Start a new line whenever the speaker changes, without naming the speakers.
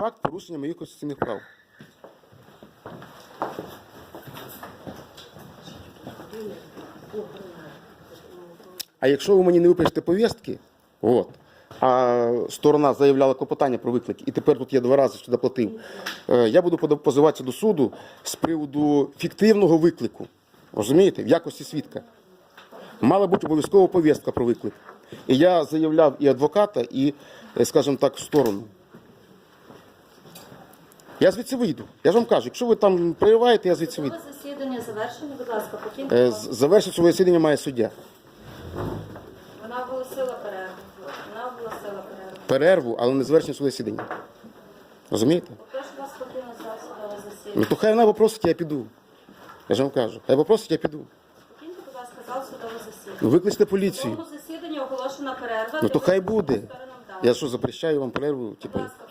факт порушення моїх конституційних прав. А якщо ви мені не випишете повістки, от, а сторона заявляла клопотання про виклик, і тепер тут я два рази сюди платив, е, я буду позиватися до суду з приводу фіктивного виклику. Розумієте? В якості свідка. Мала бути обов'язково повістка про виклик. І я заявляв і адвоката, і, е, скажімо так, сторону. Я звідси вийду. Я ж вам кажу, якщо ви там прориваєте, я звідси вийду.
Засідання завершено, будь ласка, покиньте.
Е,
зал.
Завершити своє засідання має суддя.
Вона оголосила перерву. Вона оголосила перерву.
Перерву, але не завершення своє засідання. Розумієте?
Вас зал
Ну то хай вона попросить, я піду. Я ж вам кажу. Хай попросить, я піду.
Покиньте, будь ласка, зал судове засідання.
Ну викличте поліцію.
судовому засіданні оголошена перерва.
Ну то хай буде. Я що запрещаю вам перерву?
Будь
Типу,
ласка,